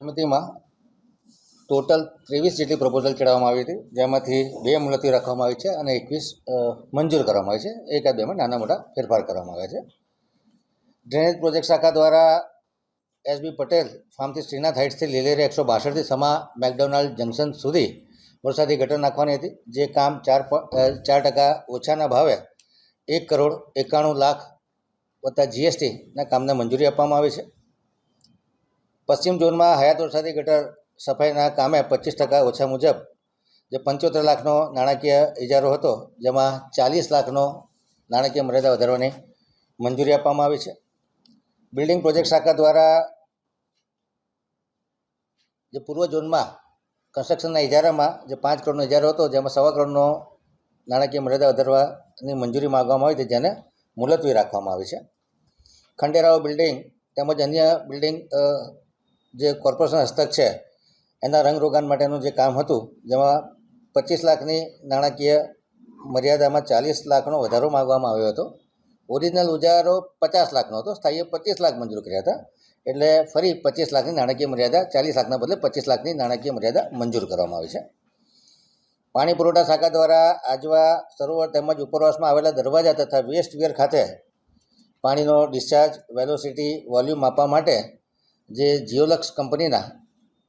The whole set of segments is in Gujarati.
સમિતિમાં ટોટલ ત્રેવીસ જેટલી પ્રપોઝલ ચડાવવામાં આવી હતી, જેમાંથી બે મુલતવી રાખવામાં આવી છે અને એકવીસ મંજૂર કરવામાં આવી છે. એકાદ બેમાં નાના મોટા ફેરફાર કરવામાં આવ્યા છે. ડ્રેનેજ પ્રોજેક્ટ શાખા દ્વારા એસબી પટેલ ફાર્મથી શ્રીનાથ હાઇટ્સથી લીલેરી એકસો બાસઠથી સમા મેકડોનાલ્ડ જંકશન સુધી વરસાદી ગટર નાખવાની હતી, જે કામ ચાર ચાર ટકા ઓછાના ભાવે એક કરોડ એકાણું લાખ વત્તા જીએસટીના કામને મંજૂરી આપવામાં આવી છે. પશ્ચિમ ઝોનમાં હયાત વરસાદી ગટર સફાઈના કામે પચીસ ટકા ઓછા મુજબ જે પંચોતેર લાખનો નાણાકીય ઇજારો હતો, જેમાં ચાલીસ લાખનો નાણાકીય મર્યાદા વધારવાની મંજૂરી આપવામાં આવી છે. બિલ્ડિંગ પ્રોજેક્ટ શાખા દ્વારા જે પૂર્વ ઝોનમાં કન્સ્ટ્રક્શનના ઇજારામાં જે પાંચ કરોડનો ઇજારો હતો, જેમાં સવા કરોડનો નાણાકીય મર્યાદા વધારવાની મંજૂરી માગવામાં આવી હતી, જેને મુલતવી રાખવામાં આવી છે. ખંડેરાવ બિલ્ડિંગ તેમજ અન્ય બિલ્ડિંગ જે કોર્પોરેશન હસ્તક છે, એના રંગરોગાન માટેનું જે કામ હતું, જેમાં પચીસ લાખની નાણાકીય મર્યાદામાં ચાલીસ લાખનો વધારો માગવામાં આવ્યો હતો. ઓરિજિનલ ઉજારો પચાસ લાખનો હતો સ્થાયીએ પચીસ લાખ મંજૂર કર્યા હતા. એટલે ફરી પચીસ લાખની નાણાકીય મર્યાદા, ચાલીસ લાખના બદલે પચીસ લાખની નાણાકીય મર્યાદા મંજૂર કરવામાં આવી છે. પાણી પુરવઠા શાખા દ્વારા આજવા સરોવર તેમજ ઉપરવાસમાં આવેલા દરવાજા તથા વેસ્ટ વિયર ખાતે પાણીનો ડિસ્ચાર્જ, વેલોસિટી, વોલ્યુમ માપવા માટે જે જીઓલક્સ કંપનીના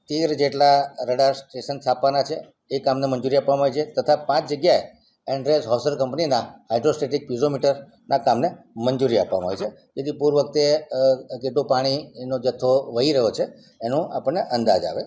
તેર જેટલા રડાર સ્ટેશન સ્થાપવાના છે, એ કામને મંજૂરી આપવામાં આવી છે, તથા પાંચ જગ્યાએ એન્ડ્રેસ હોસર કંપનીના હાઇડ્રોસ્ટેટિક પિઝોમીટરના કામને મંજૂરી આપવામાં આવી છે. જેથી પૂર વખતે કેટલું પાણીનો જથ્થો વહી રહ્યો છે, એનો આપણને અંદાજ આવે.